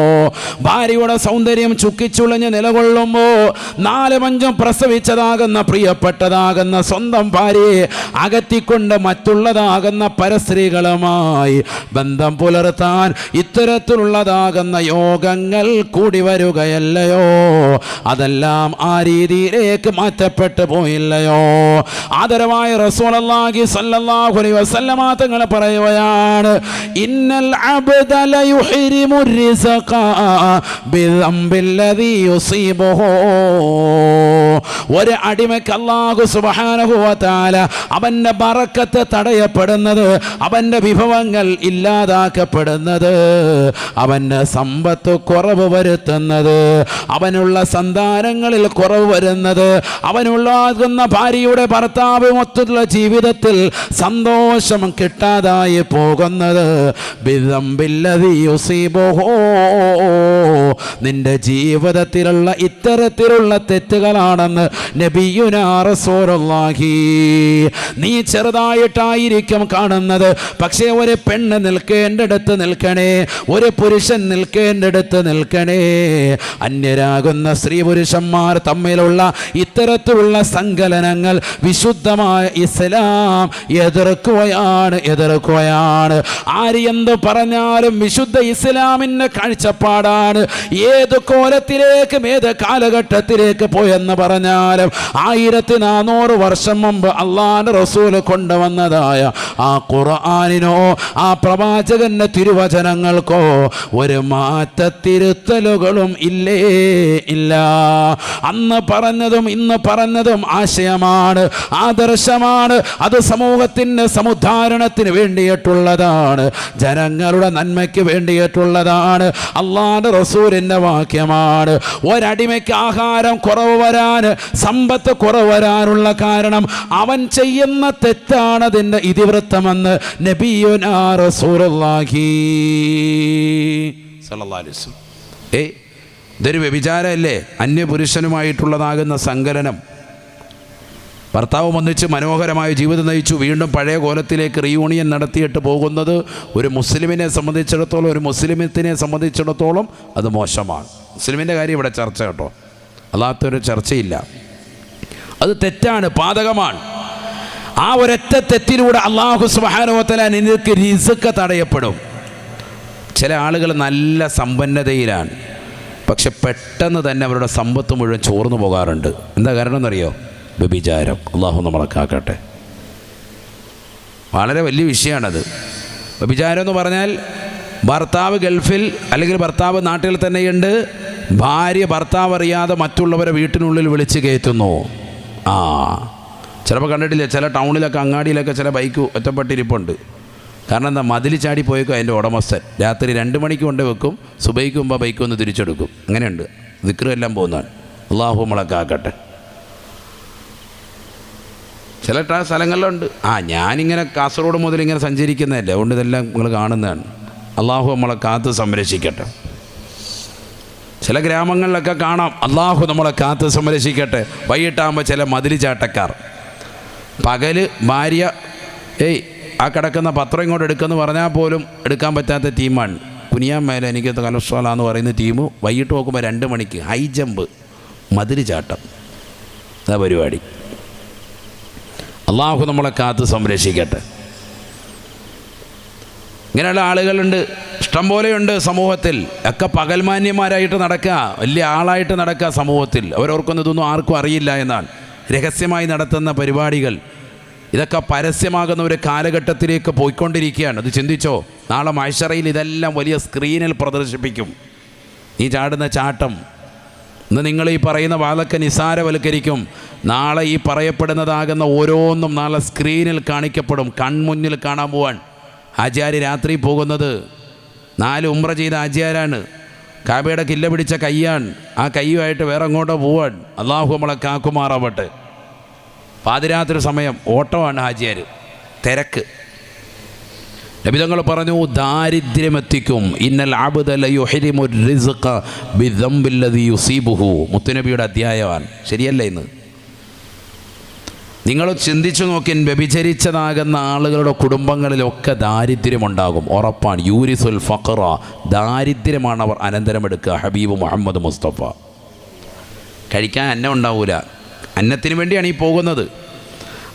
ഭാര്യയുടെ സൗന്ദര്യം ചുക്കിച്ചുളഞ്ഞ് നിലകൊള്ളുമ്പോൾ നാലും അഞ്ചും പ്രസവിച്ചതാകുന്ന പ്രിയപ്പെട്ടതാകുന്ന സ്വന്തം ഭാര്യയെ അകറ്റിക്കൊണ്ട് മറ്റുള്ളതാകുന്ന പരസ്ത്രീകളുമായി ബന്ധം പുലർത്താൻ ഇത്തരത്തിലുള്ളതാകുന്ന യോഗങ്ങൾ കൂടി വരികയല്ലയോ? അതെല്ലാം ആ രീതിയിലേക്ക് മാറ്റപ്പെട്ടു പോയില്ലയോ? ആദരവായ റസൂലല്ലാഹി സ്വല്ലല്ലാഹു അലൈഹി വസല്ലമ തങ്ങൾ പറയുകയാണ് ഇന്നൽ ഒരു അടിമയ്ക്ക് വ തആല അവന്റെ ബറക്കത്ത് തടയപ്പെടുന്നത് അവന്റെ വിഭവങ്ങൾ ഇല്ലാതാക്കപ്പെടുന്നത് അവന്റെ സമ്പത്ത് കുറവ് വരുത്തുന്നത് അവനുള്ള സന്താനങ്ങളിൽ കുറവ് വരുന്നത്. അവനുള്ളാകുന്ന ഭാര്യയുടെ ഭർത്താവ് മൊത്തത്തിലുള്ള ജീവിതത്തിൽ സന്തോഷം കിട്ടാതായി പോകുന്നത്. നിന്റെ ജീവിതത്തിലുള്ള ഇത്തരത്തിലുള്ള തെറ്റുകളാണെന്ന് നബിയുനാ റസൂലുള്ളാഹി. നീ ചെറുതായിട്ടായിരിക്കും കാണുന്നത്. പക്ഷേ ഒരു പെണ്ണ് നിൽക്കേണ്ടടുത്ത് നിൽക്കണേ. ഒരു പുരുഷൻ നിൽക്കേണ്ടടുത്ത് നിൽക്കണേ. അന്യരാകുന്ന സ്ത്രീ പുരുഷന്മാർ തമ്മിലുള്ള ഇത്തരത്തിലുള്ള സങ്കലനങ്ങൾ വിശുദ്ധമായ ഇസ്ലാം എതിർക്കുകയാണ് എതിർക്കുകയാണ്. ആര് എന്ത് പറഞ്ഞാലും വിശുദ്ധ ഇസ്ലാമിന്റെ കാഴ്ചപ്പാടാണ്. ഏത് കോലത്തിലേക്കും ഏത് കാലഘട്ടത്തിലേക്ക് പോയെന്ന് പറഞ്ഞാലും ആയിരത്തി നാനൂറ് വർഷം മുമ്പ് അള്ളാഹാന്റെ റസൂൽ കൊണ്ടുവന്നതായ ആ ഖുർആാനിനോ ആ പ്രവാചകന്റെ തിരുവചനങ്ങൾക്കോ ഒരു മാറ്റത്തിരുത്തലുകളും ഇല്ലേ ഇല്ല. അന്ന് പറഞ്ഞതും ഇന്ന് പറഞ്ഞതും ആശയമാണ് ആദർശമാണ്. അത് സമൂഹത്തിന്റെ സമുദ്ധാരണത്തിന് വേണ്ടിയിട്ടുള്ളതാണ്. ജനങ്ങളുടെ നന്മയ്ക്ക് വേണ്ടിയിട്ടുള്ളതാണ്. അള്ളാന്റെ റസൂലിന്റെ വാക്യമാണ്. ഒരടിമയ്ക്ക് ആഹാരം കുറവ് വരാൻ സമ്പത്ത് കുറവ് വരാനുള്ള കാരണം അവൻ ചെയ്യുന്ന തെറ്റാണ് അതിന്റെ ഇതിവൃത്തമെന്ന് നബിയുനാ റസൂലുള്ളാഹി സല്ലല്ലാഹു അലൈഹി വസല്ലം. ഏയ് ഇതൊരു വ്യഭിചാരമല്ലേ? അന്യപുരുഷനുമായിട്ടുള്ളതാകുന്ന സങ്കലനം. ഭർത്താവ് ഒന്നിച്ച് മനോഹരമായ ജീവിതം നയിച്ചു. വീണ്ടും പഴയ കോലത്തിലേക്ക് റീയൂണിയൻ നടത്തിയിട്ട് പോകുന്നത് ഒരു മുസ്ലിമിനെ സംബന്ധിച്ചിടത്തോളം ഒരു മുസ്ലിമത്തിനെ സംബന്ധിച്ചിടത്തോളം അത് മോശമാണ്. മുസ്ലിമിന്റെ കാര്യം ഇവിടെ ചർച്ച കേട്ടോ. അല്ലാത്തൊരു ചർച്ചയില്ല. അത് തെറ്റാണ് പാതകമാണ്. ആ ഒരൊറ്റ തെറ്റിലൂടെ അള്ളാഹു സുബാനുവത്തല നിനക്ക് റിസുക്ക് തടയപ്പെടും. ചില ആളുകൾ നല്ല സമ്പന്നതയിലാണ്. പക്ഷെ പെട്ടെന്ന് തന്നെ അവരുടെ സമ്പത്ത് മുഴുവൻ ചോർന്നു പോകാറുണ്ട്. എന്താ കാരണം എന്നറിയോ? വ്യഭിചാരം. അള്ളാഹു നമ്മളെ കാക്കട്ടെ വളരെ വലിയ വിഷയമാണത് വ്യഭിചാരം എന്ന് പറഞ്ഞാൽ ഭർത്താവ് ഗൾഫിൽ അല്ലെങ്കിൽ ഭർത്താവ് നാട്ടിൽ തന്നെയുണ്ട്. ഭാര്യ ഭർത്താവ് അറിയാതെ മറ്റുള്ളവരെ വീട്ടിനുള്ളിൽ വിളിച്ച് കയറ്റുന്നു. ആ ചിലപ്പോൾ കണ്ടിട്ടില്ല? ചില ടൗണിലൊക്കെ അങ്ങാടിയിലൊക്കെ ചില ബൈക്ക് ഒറ്റപ്പെട്ടിരിപ്പുണ്ട്. കാരണം എന്താ മതിൽ ചാടി പോയേക്കും അതിന്റെ ഉടമസ്ഥൻ. രാത്രി രണ്ട് മണിക്ക് കൊണ്ട് വെക്കും സുബൈക്ക് മുമ്പ് ബൈക്ക് ഒന്ന് തിരിച്ചെടുക്കും. അങ്ങനെയുണ്ട്. ദിക്റും പോകുന്നതാണ് അള്ളാഹു മുളക്കാക്കട്ടെ കാക്കട്ടെ. ചില സ്ഥലങ്ങളിലുണ്ട്. ആ ഞാനിങ്ങനെ കാസർഗോഡ് മുതൽ ഇങ്ങനെ സഞ്ചരിക്കുന്നതല്ലേ അതുകൊണ്ട് ഇതെല്ലാം നിങ്ങൾ കാണുന്നതാണ്. അള്ളാഹു നമ്മളെ കാത്ത് സംരക്ഷിക്കട്ടെ. ചില ഗ്രാമങ്ങളിലൊക്കെ കാണാം അള്ളാഹു നമ്മളെ കാത്ത് സംരക്ഷിക്കട്ടെ. വൈകിട്ടാകുമ്പോൾ ചില മതിൽ ചാട്ടക്കാർ. പകൽ ഭാര്യ ഏയ് ആ കിടക്കുന്ന പത്രം ഇങ്ങോട്ട് എടുക്കുമെന്ന് പറഞ്ഞാൽ പോലും എടുക്കാൻ പറ്റാത്ത ടീമാണ് കുനിയാൻ മേലെ എനിക്ക് എന്ന് പറയുന്ന ടീം വൈകിട്ട് നോക്കുമ്പോൾ രണ്ട് മണിക്ക് ഹൈ ജമ്പ് മതിരി ചാട്ടം. അതാ പരിപാടി. അള്ളാഹു നമ്മളെ കാത്ത് സംരക്ഷിക്കട്ടെ. ഇങ്ങനെയുള്ള ആളുകളുണ്ട്. ഇഷ്ടം പോലെയുണ്ട് സമൂഹത്തിൽ. ഒക്കെ പകൽമാന്യന്മാരായിട്ട് നടക്കുക. വലിയ ആളായിട്ട് നടക്കുക സമൂഹത്തിൽ. അവരോർക്കൊന്നും ഇതൊന്നും ആർക്കും അറിയില്ല എന്നാൽ രഹസ്യമായി നടത്തുന്ന പരിപാടികൾ ഇതൊക്കെ പരസ്യമാകുന്ന ഒരു കാലഘട്ടത്തിലേക്ക് പോയിക്കൊണ്ടിരിക്കുകയാണ്. അത് ചിന്തിച്ചോ? നാളെ മഴശറയിൽ ഇതെല്ലാം വലിയ സ്ക്രീനിൽ പ്രദർശിപ്പിക്കും. ഈ ചാടുന്ന ചാട്ടം. ഇന്ന് നിങ്ങൾ ഈ പറയുന്ന വാതൊക്കെ നിസാരവൽക്കരിക്കും നാളെ ഈ പറയപ്പെടുന്നതാകുന്ന ഓരോന്നും നാളെ സ്ക്രീനിൽ കാണിക്കപ്പെടും. കൺമുന്നിൽ കാണാൻ പോവാൻ. ആചാര്യ രാത്രി പോകുന്നത്. നാല് ഉമ്ര ചെയ്ത ആചാരാണ്. കാബയുടെ കില്ല പിടിച്ച കയ്യാണ്. ആ കയ്യുമായിട്ട് വേറെ അങ്ങോട്ടോ പോവാൻ. അള്ളാഹു നമ്മളെ കാക്കുമാറാവട്ടെ. പാതിരാത്രി സമയം ഓട്ടമാണ് ഹാജിയാർ തിരക്ക്. നബിതങ്ങൾ പറഞ്ഞു ദാരിദ്ര്യമെത്തിക്കും. ഇന്നൽ ആബുദലയുഹിരിമു റിസ്ഖ ബിദംബില്ലദി യുസീബുഹു. മുത്തുനബിയുടെ അധ്യായമാണ് ശരിയല്ല ഇന്ന്? നിങ്ങൾ ചിന്തിച്ചു നോക്കിൻ വ്യഭിചരിച്ചതാകുന്ന ആളുകളുടെ കുടുംബങ്ങളിലൊക്കെ ദാരിദ്ര്യമുണ്ടാകും. ഉറപ്പാണ്. യൂരിസുൽ ഫഖറ. ദാരിദ്ര്യമാണ് അവർ അനന്തരം എടുക്കുക ഹബീബ് മുഹമ്മദ് മുസ്തഫ. കഴിക്കാൻ അന്നം ഉണ്ടാവൂല. അന്നത്തിന് വേണ്ടിയാണ് ഈ പോകുന്നത്.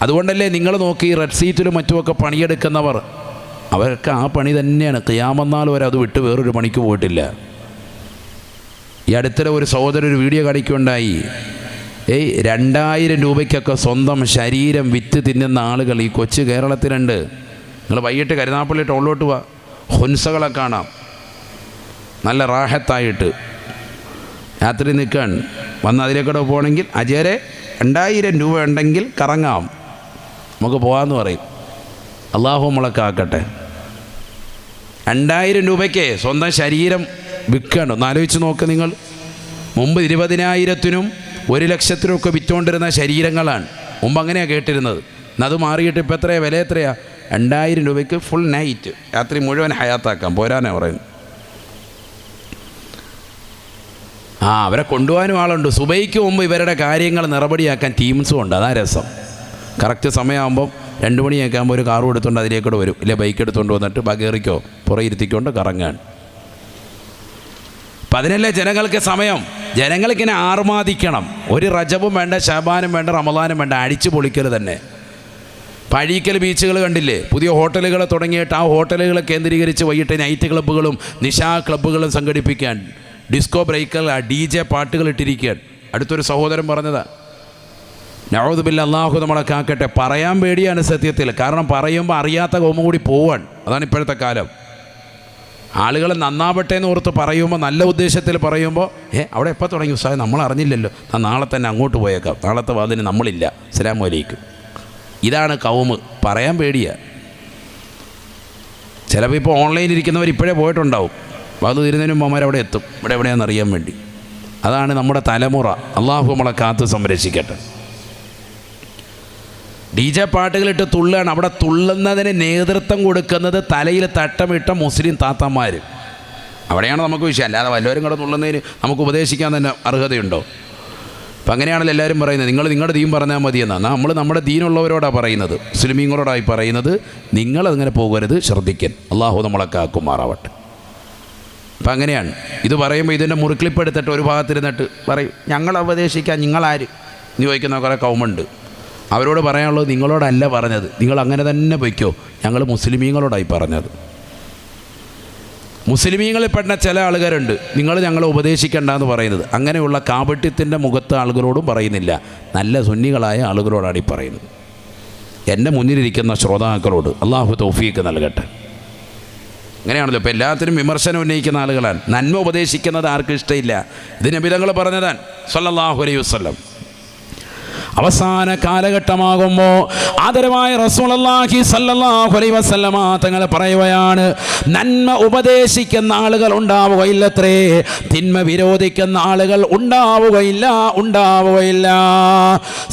അതുകൊണ്ടല്ലേ നിങ്ങൾ നോക്കി റെഡ് സീറ്റിലും മറ്റുമൊക്കെ പണിയെടുക്കുന്നവർ. അവരൊക്കെ ആ പണി തന്നെയാണ്. ക്യാമന്നാൾ വരെ അത് വിട്ട് വേറൊരു പണിക്ക് പോയിട്ടില്ല. ഈ അടുത്തിടെ ഒരു സഹോദരൻ ഒരു വീഡിയോ കാണിക്കുകയുണ്ടായി. ഏയ് രണ്ടായിരം രൂപയ്ക്കൊക്കെ സ്വന്തം ശരീരം വിറ്റ് തിന്നുന്ന ആളുകൾ ഈ കൊച്ചു കേരളത്തിലുണ്ട്. നിങ്ങൾ വൈകിട്ട് കരുനാപ്പള്ളി ടൗണിലോട്ട് വാ. ഹുൻസകളെ കാണാം. നല്ല റാഹത്തായിട്ട്. രാത്രി നിൽക്കാൻ. വന്ന് അതിലേക്കൂടെ പോകണമെങ്കിൽ അജയരെ രണ്ടായിരം രൂപ ഉണ്ടെങ്കിൽ കറങ്ങാം. നമുക്ക് പോകാമെന്ന് പറയും. അള്ളാഹു നമ്മളൊക്കെ ആക്കട്ടെ രണ്ടായിരം രൂപയ്ക്ക് സ്വന്തം ശരീരം വിൽക്കണം ഒന്ന് ആലോചിച്ച് നോക്ക് നിങ്ങൾ. മുമ്പ് ഇരുപതിനായിരത്തിനും ഒരു ലക്ഷത്തിനും ഒക്കെ വിറ്റുകൊണ്ടിരുന്ന ശരീരങ്ങളാണ്. മുമ്പ് അങ്ങനെയാണ് കേട്ടിരുന്നത്. അത് മാറിയിട്ട് ഇപ്പോൾ എത്രയാണ് വില എത്രയാണ് രണ്ടായിരം രൂപയ്ക്ക് ഫുൾ നൈറ്റ് രാത്രി മുഴുവൻ ഹയാത്താക്കാം. പോരാനാണ് പറയുന്നത്. ആ അവരെ കൊണ്ടുപോകാനും ആളുണ്ട്. സുബൈക്ക് മുമ്പ് ഇവരുടെ കാര്യങ്ങൾ നിറപടിയാക്കാൻ ടീംസും ഉണ്ട്. അതാ രസം. കറക്റ്റ് സമയമാകുമ്പം രണ്ട് മണിയൊക്കെ ആകുമ്പോൾ ഒരു കാറും എടുത്തുകൊണ്ട് അതിലേക്കൂടെ വരും. ഇല്ല ബൈക്ക് എടുത്തുകൊണ്ട് വന്നിട്ട് ബഗേറിക്കോ പുറയിരുത്തിക്കൊണ്ട് കറങ്ങാൻ. അപ്പം അതിനല്ലേ ജനങ്ങൾക്ക് സമയം. ജനങ്ങൾക്കിനെ ആർമാദിക്കണം. ഒരു റജബും വേണ്ട ശബാനും വേണ്ട റമദാനും വേണ്ട. അടിച്ചു പൊളിക്കൽ തന്നെ. പഴീക്കൽ ബീച്ചുകൾ കണ്ടില്ലേ? പുതിയ ഹോട്ടലുകൾ തുടങ്ങിയിട്ട് ആ ഹോട്ടലുകളെ കേന്ദ്രീകരിച്ച് വൈകിട്ട് നൈറ്റ് ക്ലബ്ബുകളും നിശാ ക്ലബ്ബുകളും സംഘടിപ്പിക്കാൻ ഡിസ്കോ ബ്രേക്കർ ഡി ജെ പാട്ടുകൾ ഇട്ടിരിക്കുകയാണ്. അടുത്തൊരു സഹോദരൻ പറഞ്ഞതാ നവോദുബില്ല അള്ളാഹു നമ്മളെ കാക്കട്ടെ പറയാൻ പേടിയാണ് സത്യത്തിൽ. കാരണം പറയുമ്പോൾ അറിയാത്ത കോമ കൂടി പോവാൻ അതാണ് ഇപ്പോഴത്തെ കാലം. ആളുകൾ നന്നാവട്ടെ എന്ന് ഓർത്ത് പറയുമ്പോൾ നല്ല ഉദ്ദേശത്തിൽ പറയുമ്പോൾ ഏ അവിടെ എപ്പോൾ തുടങ്ങി? ഉത്സാഹം നമ്മൾ അറിഞ്ഞില്ലല്ലോ. ഞാൻ നാളെ തന്നെ അങ്ങോട്ട് പോയേക്കാം. നാളത്തെ വാതിന് നമ്മളില്ല. അസ്സലാമു അലൈക്കും. ഇതാണ് കൗമ്. പറയാൻ പേടിയാണ് ചിലപ്പോൾ ഇപ്പോൾ ഓൺലൈനിൽ ഇരിക്കുന്നവർ ഇപ്പോഴേ പോയിട്ടുണ്ടാവും. അത് തീരുന്നതിന് മുമ്പ് അവിടെ എത്തും. ഇവിടെ എവിടെയാണെന്ന് അറിയാൻ വേണ്ടി. അതാണ് നമ്മുടെ തലമുറ. അള്ളാഹു നമ്മളെ കാത്ത് സംരക്ഷിക്കട്ടെ. ഡി ജെ പാട്ടുകളിട്ട് തുള്ളുകയാണ്. അവിടെ തുള്ളുന്നതിന് നേതൃത്വം കൊടുക്കുന്നത് തലയിൽ തട്ടമിട്ട മുസ്ലിം താത്തന്മാർ അവിടെയാണ് നമുക്ക് വിഷയം. അല്ലാതെ വല്ലവരും കൂടെ തുള്ളുന്നതിന് നമുക്ക് ഉപദേശിക്കാൻ തന്നെ അർഹതയുണ്ടോ? അപ്പം അങ്ങനെയാണല്ലോ എല്ലാവരും പറയുന്നത്. നിങ്ങൾ നിങ്ങളുടെ ദീൻ പറഞ്ഞാൽ മതി എന്നാണ് നമ്മൾ നമ്മുടെ ദീനുള്ളവരോടാണ് പറയുന്നത്. മുസ്ലിമീങ്ങളോടായി പറയുന്നത്. നിങ്ങളതിങ്ങനെ പോകരുത്. ശ്രദ്ധിക്കൻ. അള്ളാഹു നമ്മളെ കാക്കുമാറാവട്ടെ. അപ്പം അങ്ങനെയാണ്. ഇത് പറയുമ്പോൾ ഇതിന്റെ മുറിക്ലിപ്പ് എടുത്തിട്ട് ഒരു ഭാഗത്തിരുന്നിട്ട് പറയും ഞങ്ങൾ ഉപദേശിക്കാൻ നിങ്ങളാര്? എന്ന് ചോദിക്കുന്ന കുറേ കൗമുണ്ട്. അവരോട് പറയാനുള്ളത് നിങ്ങളോടല്ല പറഞ്ഞത്. നിങ്ങൾ അങ്ങനെ തന്നെ പൊയ്ക്കോ. ഞങ്ങൾ മുസ്ലിമീങ്ങളോടായി പറഞ്ഞത്. മുസ്ലിമീങ്ങളിൽ പെട്ട ചില ആളുകാരുണ്ട്. നിങ്ങൾ ഞങ്ങളെ ഉപദേശിക്കേണ്ട എന്ന് പറയുന്നത്. അങ്ങനെയുള്ള കാപട്യത്തിന്റെ മുഖത്ത് ആളുകളോടും പറയുന്നില്ല. നല്ല സുന്നികളായ ആളുകളോടാണ് ഈ പറയുന്നത്. എന്റെ മുന്നിലിരിക്കുന്ന ശ്രോതാക്കളോട് അള്ളാഹു തൗഫീക്ക് നൽകട്ടെ. അങ്ങനെയാണല്ലോ. ഇപ്പോൾ എല്ലാത്തിനും വിമർശനം ഉന്നയിക്കുന്ന ആളുകളാണ്. നന്മ ഉപദേശിക്കുന്നത് ആർക്കും ഇഷ്ടമില്ല. ഇത് നബിതങ്ങൾ പറഞ്ഞതാണ്. സല്ലല്ലാഹു അലൈഹി വസല്ലം. അവസാന കാലഘട്ടമാകുമ്പോൾ ആദരവായ റസൂലി സല്ലല്ലാഹു അലൈഹി വസല്ലമ തങ്ങൾ പറയുകയാണ് നന്മ ഉപദേശിക്കുന്ന ആളുകൾ ഉണ്ടാവുകയില്ലത്രേ തിന്മ വിരോധിക്കുന്ന ആളുകൾ ഉണ്ടാവുകയില്ല ഉണ്ടാവുകയില്ല.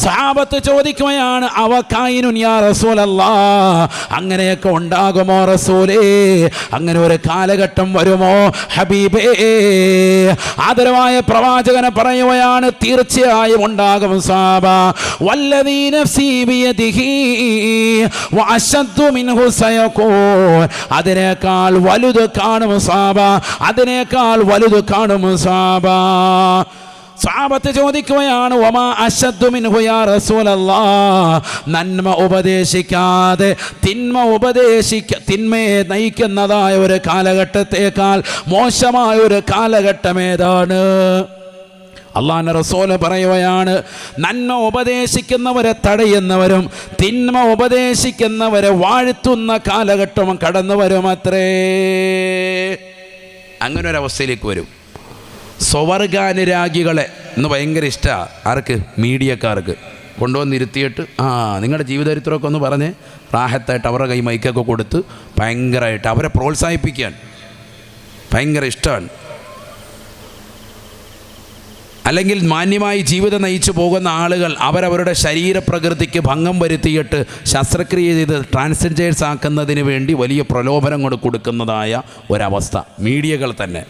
സാപത്ത് ചോദിക്കുകയാണ് അവ കായിനുൻ യാ റസൂലല്ലാ അങ്ങനെയൊക്കെ ഉണ്ടാകുമോ റസൂലേ? അങ്ങനെ ഒരു കാലഘട്ടം വരുമോ? ഹബീബേ ആദരവായ പ്രവാചകനെ പറയുകയാണ് തീർച്ചയായും ഉണ്ടാകും സാബ. വല്ലദീ നഫ്സി بيده വഅശദ്ദു മിൻഹു سيكون അതിനേക്കാൾ വലുത് കാണും സാബ. അതിനേക്കാൾ വലുത് കാണും സാബ. സാപത്ത് ചോദിക്കുകയാണ് നന്മ ഉപദേശിക്കാതെ തിന്മ ഉപദേശിക്ക തിന്മയെ നയിക്കുന്നതായ ഒരു കാലഘട്ടത്തേക്കാൾ മോശമായ ഒരു കാലഘട്ടം ഏതാണ്? അള്ളാഹ് റസോല പറയുകയാണ് നന്മ ഉപദേശിക്കുന്നവരെ തടയുന്നവരും തിന്മ ഉപദേശിക്കുന്നവരെ വാഴ്ത്തുന്ന കാലഘട്ടം കടന്നു വരുമത്രേ. അങ്ങനെ ഒരു അവസ്ഥയിലേക്ക് വരും. സ്വവർഗാനുരാഗികളെ ഇന്ന് ഭയങ്കര ഇഷ്ടമാണ് ആർക്ക്? മീഡിയക്കാർക്ക്. കൊണ്ടുവന്നിരുത്തിയിട്ട് ആ നിങ്ങളുടെ ജീവചരിത്രമൊക്കെ ഒന്ന് പറഞ്ഞ്. റാഹത്തായിട്ട് അവരുടെ കൈ മൈക്കൊക്കെ കൊടുത്ത് ഭയങ്കരമായിട്ട് അവരെ പ്രോത്സാഹിപ്പിക്കാൻ ഭയങ്കര ഇഷ്ടമാണ്. അല്ലെങ്കിൽ മാന്യമായി ജീവിതം നയിച്ചു പോകുന്ന ആളുകൾ അവരവരുടെ ശരീരപ്രകൃതിക്ക് ഭംഗം വരുത്തിയിട്ട് ശസ്ത്രക്രിയ ചെയ്ത് ട്രാൻസ്ജെൻഡേഴ്സ് ആക്കുന്നതിന് വേണ്ടി വലിയ പ്രലോഭനം കൊണ്ട് കൊടുക്കുന്നതായ ഒരവസ്ഥ. മീഡിയകൾ തന്നെ.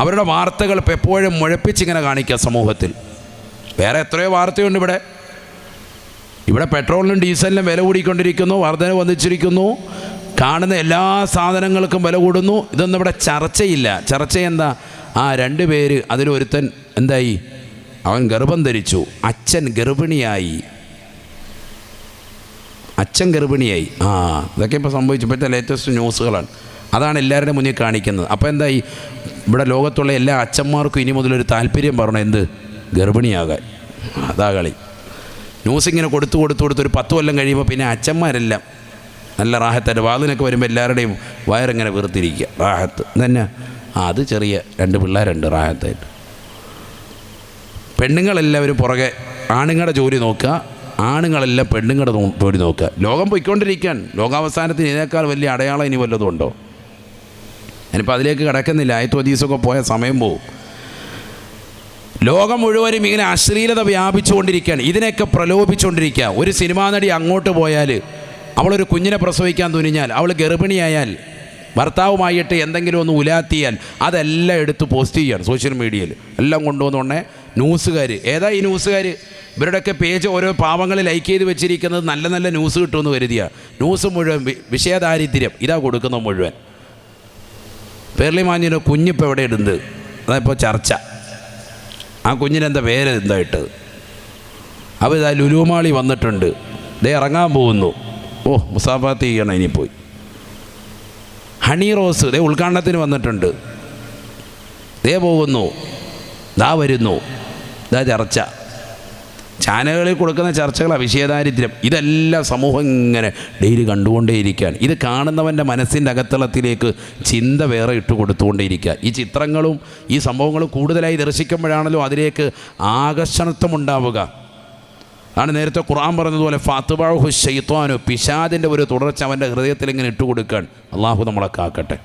അവരുടെ വാർത്തകൾ ഇപ്പോൾ എപ്പോഴും മുഴപ്പിച്ചിങ്ങനെ കാണിക്കുക സമൂഹത്തിൽ. വേറെ എത്രയോ വാർത്തയുണ്ട് ഇവിടെ. ഇവിടെ പെട്രോളിനും ഡീസലിനും വില കൂടിക്കൊണ്ടിരിക്കുന്നു വർധന വന്നിച്ചിരിക്കുന്നു. കാണുന്ന എല്ലാ സാധനങ്ങൾക്കും വില കൂടുന്നു. ഇതൊന്നും ഇവിടെ ചർച്ചയില്ല. ചർച്ച എന്താ? ആ രണ്ട് പേര് അതിലൊരുത്തൻ എന്തായി? അവൻ ഗർഭം ധരിച്ചു. അച്ഛൻ ഗർഭിണിയായി. അച്ഛൻ ഗർഭിണിയായി. ആ ഇതൊക്കെ ഇപ്പോൾ സംഭവിച്ചു. ഇപ്പോഴത്തെ ലേറ്റസ്റ്റ് ന്യൂസുകളാണ്. അതാണ് എല്ലാവരുടെ മുന്നിൽ കാണിക്കുന്നത്. അപ്പോൾ എന്തായി? ഇവിടെ ലോകത്തുള്ള എല്ലാ അച്ഛന്മാർക്കും ഇനി മുതലൊരു താല്പര്യം പറഞ്ഞു? എന്ത്? ഗർഭിണിയാകാൻ. അതാ കളി. ന്യൂസ് ഇങ്ങനെ കൊടുത്തു കൊടുത്തു കൊടുത്ത് ഒരു പത്ത് കൊല്ലം കഴിയുമ്പോൾ പിന്നെ അച്ഛന്മാരെല്ലാം നല്ല റാഹത്തായിട്ട് വാതിനൊക്കെ വരുമ്പോൾ എല്ലാവരുടെയും വയറിങ്ങനെ വീർത്തിരിക്കുക. റാഹത്ത്. തന്നെ ആ അത് ചെറിയ രണ്ട് പിള്ളേരുണ്ട് റായത്തായിട്ട് പെണ്ണുങ്ങളെല്ലാവരും പുറകെ ആണുങ്ങളുടെ ജോലി നോക്കുക ആണുങ്ങളെല്ലാം പെണ്ണുങ്ങളുടെ ജോലി നോക്കുക. ലോകം പോയിക്കൊണ്ടിരിക്കാൻ ലോകാവസാനത്തിന് ഇതിനേക്കാൾ വലിയ അടയാളം ഇനി വല്ലതും ഉണ്ടോ? ഞാനിപ്പോൾ അതിലേക്ക് കിടക്കുന്നില്ല ആയത്തു ഹദീസൊക്കെ പോയ സമയം പോവും. ലോകം മുഴുവനും ഇങ്ങനെ അശ്ലീലത വ്യാപിച്ചുകൊണ്ടിരിക്കുകയാണ് ഇതിനെയൊക്കെ പ്രലോഭിച്ചുകൊണ്ടിരിക്കുക ഒരു സിനിമാ നടി അങ്ങോട്ട് പോയാൽ അവളൊരു കുഞ്ഞിനെ പ്രസവിക്കാൻ തുനിഞ്ഞാൽ അവൾ ഗർഭിണിയായാൽ ഭർത്താവുമായിട്ട് എന്തെങ്കിലും ഒന്ന് ഉലാത്തിയാൽ അതെല്ലാം എടുത്ത് പോസ്റ്റ് ചെയ്യാണ് സോഷ്യൽ മീഡിയയിൽ എല്ലാം കൊണ്ടുവന്നോണ്ടേ ന്യൂസുകാർ ഏതാ ഈ ന്യൂസുകാർ ഇവരുടെയൊക്കെ പേജ് ഓരോ പാവങ്ങൾ ലൈക്ക് ചെയ്ത് വെച്ചിരിക്കുന്നത് നല്ല നല്ല ന്യൂസ് കിട്ടുമെന്ന് കരുതിയ. ന്യൂസ് മുഴുവൻ വിഷയദാരിദ്ര്യം. ഇതാ കൊടുക്കുന്നത് മുഴുവൻ. പേർലി മാഞ്ഞിന്റെ കുഞ്ഞിപ്പോൾ എവിടെ ഇടുന്നത് അതിപ്പോൾ ചർച്ച. ആ കുഞ്ഞിനെന്താ പേര് എന്തായിട്ട്? അപ്പോൾ ഇതാ ലുലുമാളി വന്നിട്ടുണ്ട്. ദേ ഇറങ്ങാൻ പോകുന്നു. ഓ മുസാഫാത്ത് ചെയ്യണം ഇനി പോയി. ഹണി റോസ് ദേ ഉദ്ഘാടനത്തിന് വന്നിട്ടുണ്ട്. ദേ പോകുന്നു. ദാ വരുന്നു. ദാ ചർച്ച. ചാനലുകളിൽ കൊടുക്കുന്ന ചർച്ചകൾ അവിഷയദാരിദ്ര്യം ഇതെല്ലാം സമൂഹം ഇങ്ങനെ ഡെയിലി കണ്ടുകൊണ്ടേയിരിക്കുകയാണ്. ഇത് കാണുന്നവന്റെ മനസ്സിന്റെ അകത്തളത്തിലേക്ക് ചിന്ത വേറെ ഇട്ട് കൊടുത്തുകൊണ്ടേയിരിക്കുക ഈ ചിത്രങ്ങളും ഈ സംഭവങ്ങളും കൂടുതലായി ദർശിക്കുമ്പോഴാണല്ലോ അതിലേക്ക് ആകർഷണത്വം ഉണ്ടാവുക. ആണ് നേരത്തെ ഖുർആൻ പറഞ്ഞതുപോലെ ഫാത്തുബാഹു ഷെയ്ത്വാനു പിശാദിന്റെ ഒരു തുടർച്ച അവന്റെ ഹൃദയത്തിൽ ഇങ്ങനെ ഇട്ടുകൊടുക്കാൻ. അള്ളാഹു നമ്മളെ കാക്കട്ടെ.